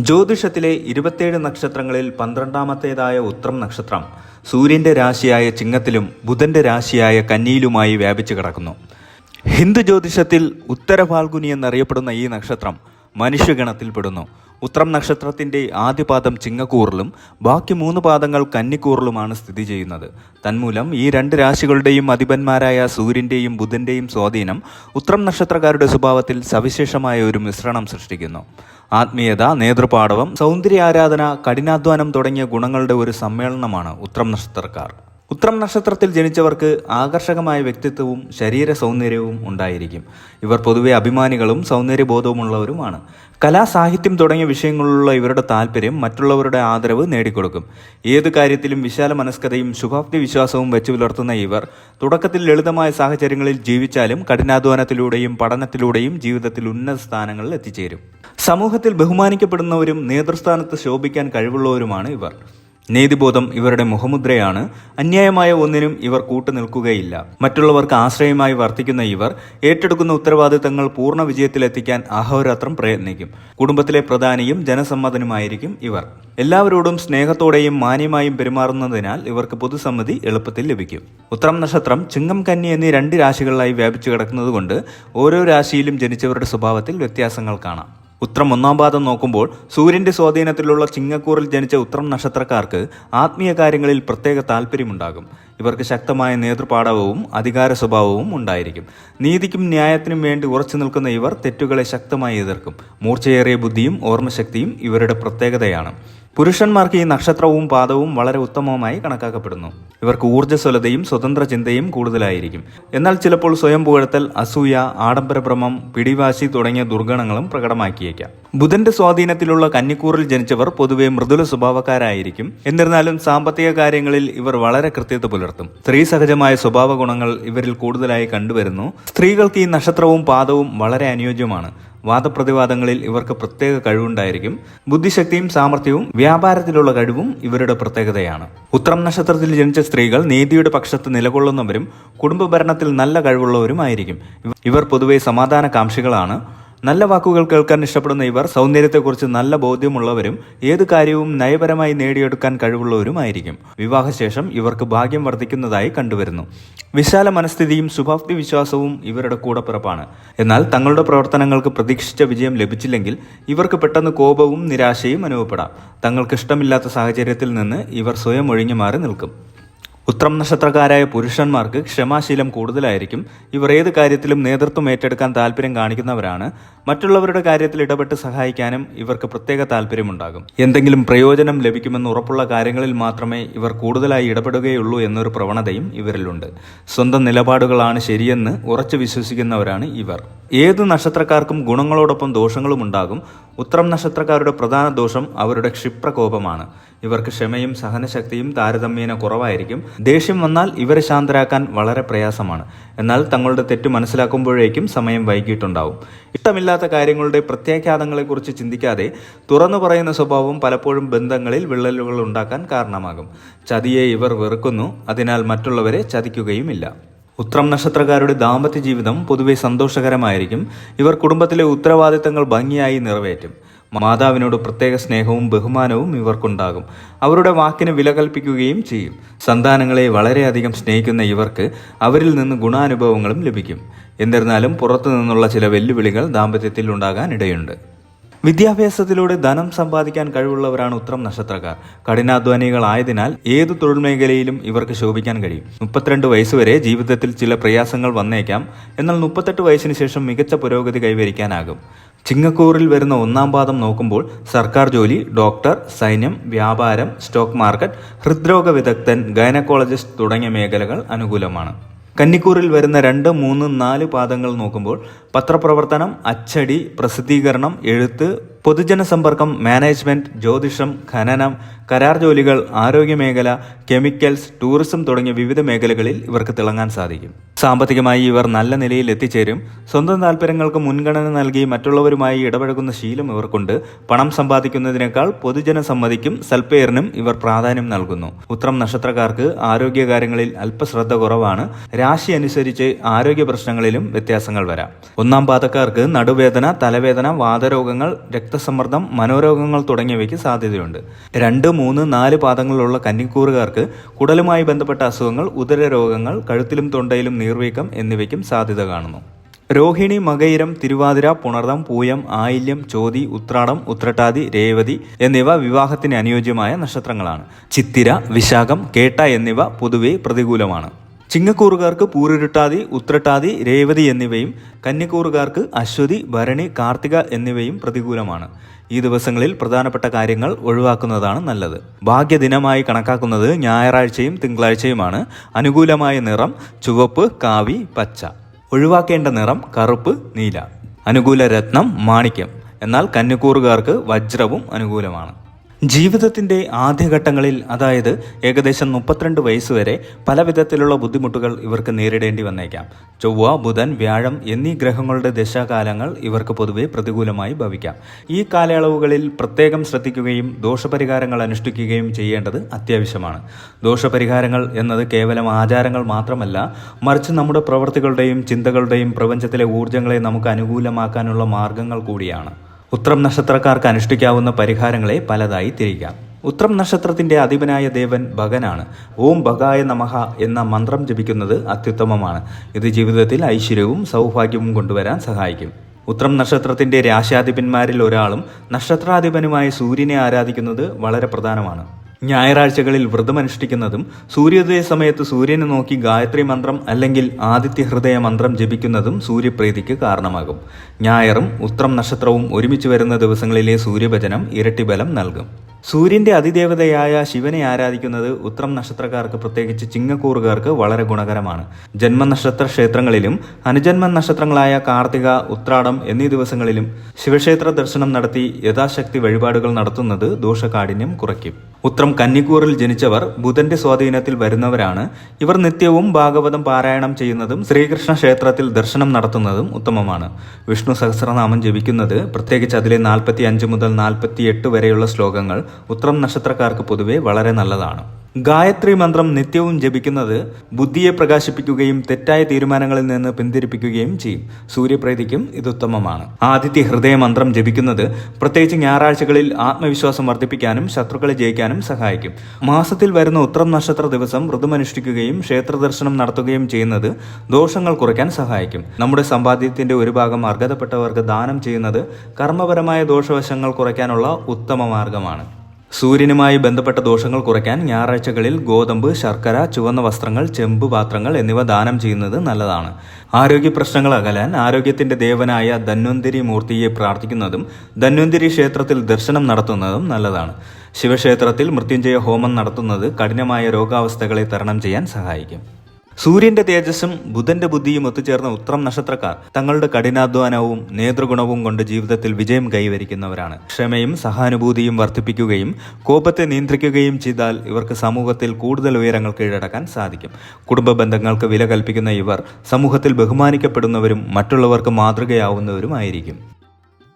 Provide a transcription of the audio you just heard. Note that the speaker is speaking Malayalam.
ജ്യോതിഷത്തിലെ ഇരുപത്തേഴ് നക്ഷത്രങ്ങളിൽ പന്ത്രണ്ടാമത്തേതായ ഉത്രം നക്ഷത്രം സൂര്യന്റെ രാശിയായ ചിങ്ങത്തിലും ബുധന്റെ രാശിയായ കന്നിയിലുമായി വ്യാപിച്ചു കിടക്കുന്നു. ഹിന്ദു ജ്യോതിഷത്തിൽ ഉത്തരഫാൽഗുനി എന്നറിയപ്പെടുന്ന ഈ നക്ഷത്രം മനുഷ്യഗണത്തിൽപ്പെടുന്നു ഉത്രം നക്ഷത്രത്തിന്റെ ആദ്യ പാദം ചിങ്ങക്കൂറിലും ബാക്കി മൂന്ന് പാദങ്ങൾ കന്നിക്കൂറിലുമാണ് സ്ഥിതി ചെയ്യുന്നത്. തന്മൂലം ഈ രണ്ട് രാശികളുടെയും അധിപന്മാരായ സൂര്യന്റെയും ബുധന്റെയും സ്വാധീനം ഉത്രം നക്ഷത്രക്കാരുടെ സ്വഭാവത്തിൽ സവിശേഷമായ ഒരു മിശ്രണം സൃഷ്ടിക്കുന്നു. ആത്മീയത നേതൃപാടവം സൗന്ദര്യ ആരാധന കഠിനാധ്വാനം തുടങ്ങിയ ഗുണങ്ങളുടെ ഒരു സമ്മേളനമാണ് ഉത്രം നക്ഷത്രക്കാർ. ഉത്രം നക്ഷത്രത്തിൽ ജനിച്ചവർക്ക് ആകർഷകമായ വ്യക്തിത്വവും ശരീര സൗന്ദര്യവും ഉണ്ടായിരിക്കും. ഇവർ പൊതുവെ അഭിമാനികളും സൗന്ദര്യബോധവുമുള്ളവരുമാണ്. കലാ സാഹിത്യം തുടങ്ങിയ വിഷയങ്ങളിലുള്ള ഇവരുടെ താല്പര്യം മറ്റുള്ളവരുടെ ആദരവ് നേടിക്കൊടുക്കും. ഏത് കാര്യത്തിലും വിശാല മനസ്കതയും ശുഭാപ്തി വിശ്വാസവും വെച്ചു പുലർത്തുന്ന ഇവർ തുടക്കത്തിൽ ലളിതമായ സാഹചര്യങ്ങളിൽ ജീവിച്ചാലും കഠിനാധ്വാനത്തിലൂടെയും പഠനത്തിലൂടെയും ജീവിതത്തിൽ ഉന്നത സ്ഥാനങ്ങളിൽ എത്തിച്ചേരും. സമൂഹത്തിൽ ബഹുമാനിക്കപ്പെടുന്നവരും നേതൃസ്ഥാനത്ത് ശോഭിക്കാൻ കഴിവുള്ളവരുമാണ് ഇവർ. നീതിബോധം ഇവരുടെ മുഖമുദ്രയാണ്. അന്യായമായ ഒന്നിനും ഇവർ കൂട്ടുനിൽക്കുകയില്ല. മറ്റുള്ളവർക്ക് ആശ്രയമായി വർത്തിക്കുന്ന ഇവർ ഏറ്റെടുക്കുന്ന ഉത്തരവാദിത്തങ്ങൾ പൂർണ വിജയത്തിലെത്തിക്കാൻ അഹോരാത്രം പ്രയത്നിക്കും. കുടുംബത്തിലെ പ്രധാനിയും ജനസമ്മതനുമായിരിക്കും ഇവർ. എല്ലാവരോടും സ്നേഹത്തോടെയും മാന്യമായും പെരുമാറുന്നതിനാൽ ഇവർക്ക് പൊതുസമ്മതി എളുപ്പത്തിൽ ലഭിക്കും. ഉത്രം നക്ഷത്രം ചിങ്ങം കന്നി എന്നീ രണ്ട് രാശികളിലായി വ്യാപിച്ചു കിടക്കുന്നതുകൊണ്ട് ഓരോ രാശിയിലും ജനിച്ചവരുടെ സ്വഭാവത്തിൽ വ്യത്യാസങ്ങൾ കാണാം. ഉത്രം ഒന്നാം പാദം നോക്കുമ്പോൾ സൂര്യന്റെ സ്വാധീനത്തിലുള്ള ചിങ്ങക്കൂറിൽ ജനിച്ച ഉത്രം നക്ഷത്രക്കാർക്ക് ആത്മീയ കാര്യങ്ങളിൽ പ്രത്യേക താല്പര്യമുണ്ടാകും ഇവർക്ക് ശക്തമായ നേതൃപാടവവും അധികാര സ്വഭാവവും ഉണ്ടായിരിക്കും. നീതിക്കും ന്യായത്തിനും വേണ്ടി ഉറച്ചു നിൽക്കുന്ന ഇവർ തെറ്റുകളെ ശക്തമായി എതിർക്കും. മൂർച്ചയേറിയ ബുദ്ധിയും ഓർമ്മശക്തിയും ഇവരുടെ പ്രത്യേകതയാണ്. പുരുഷന്മാർക്ക് ഈ നക്ഷത്രവും പാദവും വളരെ ഉത്തമമായി കണക്കാക്കപ്പെടുന്നു. ഇവർക്ക് ഊർജസ്വലതയും സ്വതന്ത്ര ചിന്തയും കൂടുതലായിരിക്കും. എന്നാൽ ചിലപ്പോൾ സ്വയം പുകഴ്ത്തൽ അസൂയ ആഡംബരഭ്രമം പിടിവാശി തുടങ്ങിയ ദുർഗണങ്ങളും പ്രകടമാക്കിയേക്കാം. ബുധന്റെ സ്വാധീനത്തിലുള്ള കന്നിക്കൂറിൽ ജനിച്ചവർ പൊതുവെ മൃദുല സ്വഭാവക്കാരായിരിക്കും. എന്നിരുന്നാലും സാമ്പത്തിക കാര്യങ്ങളിൽ ഇവർ വളരെ കൃത്യത പുലർത്തും. സ്ത്രീ സഹജമായ സ്വഭാവ ഗുണങ്ങൾ ഇവരിൽ കൂടുതലായി കണ്ടുവരുന്നു. സ്ത്രീകൾക്ക് ഈ നക്ഷത്രവും പാദവും വളരെ അനുയോജ്യമാണ്. വാദപ്രതിവാദങ്ങളിൽ ഇവർക്ക് പ്രത്യേക കഴിവുണ്ടായിരിക്കും. ബുദ്ധിശക്തിയും സാമർഥ്യവും വ്യാപാരത്തിലുള്ള കഴിവും ഇവരുടെ പ്രത്യേകതയാണ്. ഉത്രം നക്ഷത്രത്തിൽ ജനിച്ച സ്ത്രീകൾ നീതിയുടെ പക്ഷത്ത് നിലകൊള്ളുന്നവരും കുടുംബഭരണത്തിൽ നല്ല കഴിവുള്ളവരുമായിരിക്കും. ഇവർ പൊതുവെ സമാധാന കാംക്ഷികളാണ് നല്ല വാക്കുകൾ കേൾക്കാൻ ഇഷ്ടപ്പെടുന്ന ഇവർ സൗന്ദര്യത്തെക്കുറിച്ച് നല്ല ബോധ്യമുള്ളവരും ഏത് കാര്യവും നയപരമായി നേടിയെടുക്കാൻ കഴിവുള്ളവരുമായിരിക്കും. വിവാഹശേഷം ഇവർക്ക് ഭാഗ്യം വർദ്ധിക്കുന്നതായി കണ്ടുവരുന്നു. വിശാല മനസ്ഥിതിയും ശുഭാപ്തി വിശ്വാസവും ഇവരുടെ കൂടപ്പിറപ്പാണ്. എന്നാൽ തങ്ങളുടെ പ്രവർത്തനങ്ങൾക്ക് പ്രതീക്ഷിച്ച വിജയം ലഭിച്ചില്ലെങ്കിൽ ഇവർക്ക് പെട്ടെന്ന് കോപവും നിരാശയും അനുഭവപ്പെടാം. തങ്ങൾക്ക് ഇഷ്ടമില്ലാത്ത സാഹചര്യത്തിൽ നിന്ന് ഇവർ സ്വയം ഒഴിഞ്ഞു മാറി നിൽക്കും. ഉത്രം നക്ഷത്രക്കാരായ പുരുഷന്മാർക്ക് ക്ഷമാശീലം കൂടുതലായിരിക്കും. ഇവർ ഏത് കാര്യത്തിലും നേതൃത്വം ഏറ്റെടുക്കാൻ താല്പര്യം കാണിക്കുന്നവരാണ്. മറ്റുള്ളവരുടെ കാര്യത്തിൽ ഇടപെട്ട് സഹായിക്കാനും ഇവർക്ക് പ്രത്യേക താല്പര്യമുണ്ടാകും. എന്തെങ്കിലും പ്രയോജനം ലഭിക്കുമെന്ന് ഉറപ്പുള്ള കാര്യങ്ങളിൽ മാത്രമേ ഇവർ കൂടുതലായി ഇടപെടുകയുള്ളൂ എന്നൊരു പ്രവണതയും ഇവരിലുണ്ട്. സ്വന്തം നിലപാടുകളാണ് ശരിയെന്ന് ഉറച്ചു വിശ്വസിക്കുന്നവരാണ് ഇവർ. ഏത് നക്ഷത്രക്കാർക്കും ഗുണങ്ങളോടൊപ്പം ദോഷങ്ങളും ഉണ്ടാകും. ഉത്രം നക്ഷത്രക്കാരുടെ പ്രധാന ദോഷം അവരുടെ ക്ഷിപ്രകോപമാണ്. ഇവർക്ക് ക്ഷമയും സഹനശക്തിയും താരതമ്യേന കുറവായിരിക്കും. ദേഷ്യം വന്നാൽ ഇവരെ ശാന്തരാക്കാൻ വളരെ പ്രയാസമാണ്. എന്നാൽ തങ്ങളുടെ തെറ്റ് മനസ്സിലാക്കുമ്പോഴേക്കും സമയം വൈകിട്ടുണ്ടാവും. ഇഷ്ടമില്ലാത്ത കാര്യങ്ങളുടെ പ്രത്യാഘാതങ്ങളെക്കുറിച്ച് ചിന്തിക്കാതെ തുറന്നു പറയുന്ന സ്വഭാവം പലപ്പോഴും ബന്ധങ്ങളിൽ വിള്ളലുകൾ ഉണ്ടാക്കാൻ കാരണമാകും. ചതിയെ ഇവർ വെറുക്കുന്നു അതിനാൽ മറ്റുള്ളവരെ ചതിക്കുകയുമില്ല. ഉത്രം നക്ഷത്രക്കാരുടെ ദാമ്പത്യ ജീവിതം പൊതുവെ സന്തോഷകരമായിരിക്കും. ഇവർ കുടുംബത്തിലെ ഉത്തരവാദിത്തങ്ങൾ ഭംഗിയായി നിറവേറ്റും. മാതാവിനോട് പ്രത്യേക സ്നേഹവും ബഹുമാനവും ഇവർക്കുണ്ടാകും. അവരുടെ വാക്കിന് വില കൽപ്പിക്കുകയും ചെയ്യും. സന്താനങ്ങളെ വളരെയധികം സ്നേഹിക്കുന്ന ഇവർക്ക് അവരിൽ നിന്ന് ഗുണാനുഭവങ്ങളും ലഭിക്കും. എന്നിരുന്നാലും പുറത്തു നിന്നുള്ള ചില വെല്ലുവിളികൾ ദാമ്പത്യത്തിൽ ഉണ്ടാകാൻ ഇടയുണ്ട്. വിദ്യാഭ്യാസത്തിലൂടെ ധനം സമ്പാദിക്കാൻ കഴിവുള്ളവരാണ് ഉത്തരം നക്ഷത്രക്കാർ. കഠിനാധ്വാനികളായതിനാൽ ഏത് തൊഴിൽ മേഖലയിലും ഇവർക്ക് ശോഭിക്കാൻ കഴിയും. മുപ്പത്തിരണ്ട് വയസ്സുവരെ ജീവിതത്തിൽ ചില പ്രയാസങ്ങൾ വന്നേക്കാം. എന്നാൽ മുപ്പത്തെട്ട് വയസ്സിന് ശേഷം മികച്ച പുരോഗതി കൈവരിക്കാനാകും. ചിങ്ങക്കൂറിൽ വരുന്ന ഒന്നാം പാദം നോക്കുമ്പോൾ സർക്കാർ ജോലി ഡോക്ടർ സൈന്യം വ്യാപാരം സ്റ്റോക്ക് മാർക്കറ്റ് ഹൃദ്രോഗ വിദഗ്ധൻ ഗൈനക്കോളജിസ്റ്റ് തുടങ്ങിയ മേഖലകൾ അനുകൂലമാണ്. കന്നിക്കൂറിൽ വരുന്ന രണ്ട് മൂന്ന് നാല് പാദങ്ങൾ നോക്കുമ്പോൾ പത്രപ്രവർത്തനം അച്ചടി പ്രസിദ്ധീകരണം എഴുത്ത് പൊതുജന സമ്പർക്കം മാനേജ്മെന്റ് ജ്യോതിഷം ഖനനം കരാർ ജോലികൾ ആരോഗ്യമേഖല കെമിക്കൽസ് ടൂറിസം തുടങ്ങിയ വിവിധ മേഖലകളിൽ ഇവർക്ക് തിളങ്ങാൻ സാധിക്കും. സാമ്പത്തികമായി ഇവർ നല്ല നിലയിൽ എത്തിച്ചേരും. സ്വന്തം താല്പര്യങ്ങൾക്ക് മുൻഗണന നൽകി മറ്റുള്ളവരുമായി ഇടപഴകുന്ന ശീലം ഇവർക്കുണ്ട്. പണം സമ്പാദിക്കുന്നതിനേക്കാൾ പൊതുജന സമ്മതിക്കും സൽപ്പേറിനും ഇവർ പ്രാധാന്യം നൽകുന്നു. ഉത്രം നക്ഷത്രക്കാർക്ക് ആരോഗ്യകാര്യങ്ങളിൽ അല്പശ്രദ്ധ കുറവാണ്. രാശി അനുസരിച്ച് ആരോഗ്യ പ്രശ്നങ്ങളിലും വ്യത്യാസങ്ങൾ വരാം. ഒന്നാം പാദക്കാർക്ക് നടുവേദന തലവേദന വാതരോഗങ്ങൾ രക്തസമ്മർദ്ദം മനോരോഗങ്ങൾ തുടങ്ങിയവയ്ക്ക് സാധ്യതയുണ്ട്. രണ്ട് മൂന്ന് നാല് പാദങ്ങളിലുള്ള കന്നിക്കൂറുകാർക്ക് കുടലുമായി ബന്ധപ്പെട്ട അസുഖങ്ങൾ ഉദര രോഗങ്ങൾ കഴുത്തിലും തൊണ്ടയിലും നീർവീക്കം എന്നിവയ്ക്കും സാധ്യത കാണുന്നു. രോഹിണി മകയിരം തിരുവാതിര പുണർദം പൂയം ആയില്യം ചോതി ഉത്രാടം ഉത്രട്ടാതി രേവതി എന്നിവ വിവാഹത്തിന് അനുയോജ്യമായ നക്ഷത്രങ്ങളാണ്. ചിത്തിര വിശാഖം കേട്ട എന്നിവ പൊതുവെ പ്രതികൂലമാണ്. ചിങ്ങക്കൂറുകാർക്ക് പൂരിരുട്ടാതി ഉത്രട്ടാതി രേവതി എന്നിവയും കന്നിക്കൂറുകാർക്ക് അശ്വതി ഭരണി കാർത്തിക എന്നിവയും പ്രതികൂലമാണ്. ഈ ദിവസങ്ങളിൽ പ്രധാനപ്പെട്ട കാര്യങ്ങൾ ഒഴിവാക്കുന്നതാണ് നല്ലത്. ഭാഗ്യദിനമായി കണക്കാക്കുന്നത് ഞായറാഴ്ചയും തിങ്കളാഴ്ചയുമാണ്. അനുകൂലമായ നിറം ചുവപ്പ് കാവി പച്ച. ഒഴിവാക്കേണ്ട നിറം കറുപ്പ് നീല. അനുകൂല രത്നം മാണിക്യം. എന്നാൽ കന്നിക്കൂറുകാർക്ക് വജ്രവും അനുകൂലമാണ്. ജീവിതത്തിന്റെ ആദ്യഘട്ടങ്ങളിൽ അതായത് ഏകദേശം മുപ്പത്തിരണ്ട് വയസ്സ് വരെ പല വിധത്തിലുള്ള ബുദ്ധിമുട്ടുകൾ ഇവർക്ക് നേരിടേണ്ടി വന്നേക്കാം. ചൊവ്വ ബുധൻ വ്യാഴം എന്നീ ഗ്രഹങ്ങളുടെ ദശാകാലങ്ങൾ ഇവർക്ക് പൊതുവെ പ്രതികൂലമായി ഭവിക്കാം. ഈ കാലയളവുകളിൽ പ്രത്യേകം ശ്രദ്ധിക്കുകയും ദോഷപരിഹാരങ്ങൾ അനുഷ്ഠിക്കുകയും ചെയ്യേണ്ടത് അത്യാവശ്യമാണ്. ദോഷപരിഹാരങ്ങൾ എന്നത് കേവലം ആചാരങ്ങൾ മാത്രമല്ല മറിച്ച് നമ്മുടെ പ്രവൃത്തികളുടെയും ചിന്തകളുടെയും പ്രപഞ്ചത്തിലെ ഊർജങ്ങളെ നമുക്ക് അനുകൂലമാക്കാനുള്ള മാർഗങ്ങൾ കൂടിയാണ്. ഉത്രം നക്ഷത്രക്കാർക്ക് അനുഷ്ഠിക്കാവുന്ന പരിഹാരങ്ങളെ പലതായി തിരിക്കാം. ഉത്രം നക്ഷത്രത്തിന്റെ അധിപനായ ദേവൻ ഭഗനാണ്. ഓം ഭഗായ നമഹ എന്ന മന്ത്രം ജപിക്കുന്നത് അത്യുത്തമമാണ്. ഇത് ജീവിതത്തിൽ ഐശ്വര്യവും സൗഭാഗ്യവും കൊണ്ടുവരാൻ സഹായിക്കും. ഉത്രം നക്ഷത്രത്തിന്റെ രാശാധിപന്മാരിൽ ഒരാളും നക്ഷത്രാധിപനുമായ സൂര്യനെ ആരാധിക്കുന്നത് വളരെ പ്രധാനമാണ്. ഞായറാഴ്ചകളിൽ വ്രതമനുഷ്ഠിക്കുന്നതും സൂര്യോദയ സമയത്ത് സൂര്യനെ നോക്കി ഗായത്രി മന്ത്രം അല്ലെങ്കിൽ ആദിത്യ ഹൃദയ മന്ത്രം ജപിക്കുന്നതും സൂര്യപ്രീതിക്ക് കാരണമാകും. ഞായറും ഉത്രം നക്ഷത്രവും ഒരുമിച്ച് വരുന്ന ദിവസങ്ങളിലെ സൂര്യഭജനം ഇരട്ടി ബലം നൽകും. സൂര്യന്റെ അതിദേവതയായ ശിവനെ ആരാധിക്കുന്നത് ഉത്രം നക്ഷത്രക്കാർക്ക് പ്രത്യേകിച്ച് ചിങ്ങക്കൂറുകാർക്ക് വളരെ ഗുണകരമാണ്. ജന്മനക്ഷത്ര ക്ഷേത്രങ്ങളിലും അനുജന്മ നക്ഷത്രങ്ങളായ കാർത്തിക ഉത്രാടം എന്നീ ദിവസങ്ങളിലും ശിവക്ഷേത്ര ദർശനം നടത്തി യഥാശക്തി വഴിപാടുകൾ നടത്തുന്നത് ദോഷകാഠിന്യം കുറയ്ക്കും. ഉത്രം കന്നിക്കൂറിൽ ജനിച്ചവർ ബുധന്റെ സ്വാധീനത്തിൽ വരുന്നവരാണ്. ഇവർ നിത്യവും ഭാഗവതം പാരായണം ചെയ്യുന്നതും ശ്രീകൃഷ്ണ ക്ഷേത്രത്തിൽ ദർശനം നടത്തുന്നതും ഉത്തമമാണ്. വിഷ്ണു സഹസ്രനാമം ജപിക്കുന്നത് പ്രത്യേകിച്ച് അതിലെ നാൽപ്പത്തി അഞ്ച് മുതൽ നാൽപ്പത്തി എട്ട് വരെയുള്ള ശ്ലോകങ്ങൾ ഉത്രം നക്ഷത്രക്കാർക്ക് പൊതുവെ വളരെ നല്ലതാണ്. ഗായത്രി മന്ത്രം നിത്യവും ജപിക്കുന്നത് ബുദ്ധിയെ പ്രകാശിപ്പിക്കുകയും തെറ്റായ തീരുമാനങ്ങളിൽ നിന്ന് പിന്തിരിപ്പിക്കുകയും ചെയ്യും. സൂര്യപ്രീതിക്കും ഇത് ഉത്തമമാണ്. ആദിത്യ ഹൃദയ മന്ത്രം ജപിക്കുന്നത് പ്രത്യേകിച്ച് ഞായറാഴ്ചകളിൽ ആത്മവിശ്വാസം വർദ്ധിപ്പിക്കാനും ശത്രുക്കളെ ജയിക്കാനും സഹായിക്കും. മാസത്തിൽ വരുന്ന ഉത്രം നക്ഷത്ര ദിവസം വ്രതമനുഷ്ഠിക്കുകയും ക്ഷേത്ര ദർശനം നടത്തുകയും ചെയ്യുന്നത് ദോഷങ്ങൾ കുറയ്ക്കാൻ സഹായിക്കും. നമ്മുടെ സമ്പാദ്യത്തിന്റെ ഒരു ഭാഗം അർഹതപ്പെട്ടവർക്ക് ദാനം ചെയ്യുന്നത് കർമ്മപരമായ ദോഷവശങ്ങൾ കുറയ്ക്കാനുള്ള ഉത്തമ മാർഗമാണ്. സൂര്യനുമായി ബന്ധപ്പെട്ട ദോഷങ്ങൾ കുറയ്ക്കാൻ ഞായറാഴ്ചകളിൽ ഗോതമ്പ് ശർക്കര ചുവന്ന വസ്ത്രങ്ങൾ ചെമ്പ് പാത്രങ്ങൾ എന്നിവ ദാനം ചെയ്യുന്നത് നല്ലതാണ്. ആരോഗ്യ പ്രശ്നങ്ങൾ അകലാൻ ആരോഗ്യത്തിന്റെ ദേവനായ ധന്വന്തിരി മൂർത്തിയെ പ്രാർത്ഥിക്കുന്നതും ധന്വന്തിരി ക്ഷേത്രത്തിൽ ദർശനം നടത്തുന്നതും നല്ലതാണ്. ശിവക്ഷേത്രത്തിൽ മൃത്യുഞ്ജയ ഹോമം നടത്തുന്നത് കഠിനമായ രോഗാവസ്ഥകളെ തരണം ചെയ്യാൻ സഹായിക്കും. സൂര്യന്റെ തേജസ്സും ബുധന്റെ ബുദ്ധിയും ഒത്തുചേർന്ന ഉത്രം നക്ഷത്രക്കാർ തങ്ങളുടെ കഠിനാധ്വാനവും നേതൃഗുണവും കൊണ്ട് ജീവിതത്തിൽ വിജയം കൈവരിക്കുന്നവരാണ്. ക്ഷമയും സഹാനുഭൂതിയും വർദ്ധിപ്പിക്കുകയും കോപത്തെ നിയന്ത്രിക്കുകയും ചെയ്താൽ ഇവർക്ക് സമൂഹത്തിൽ കൂടുതൽ ഉയരങ്ങൾ കീഴടക്കാൻ സാധിക്കും. കുടുംബ ബന്ധങ്ങൾക്ക് വില കൽപ്പിക്കുന്ന ഇവർ സമൂഹത്തിൽ ബഹുമാനിക്കപ്പെടുന്നവരും മറ്റുള്ളവർക്ക് മാതൃകയാവുന്നവരുമായിരിക്കും.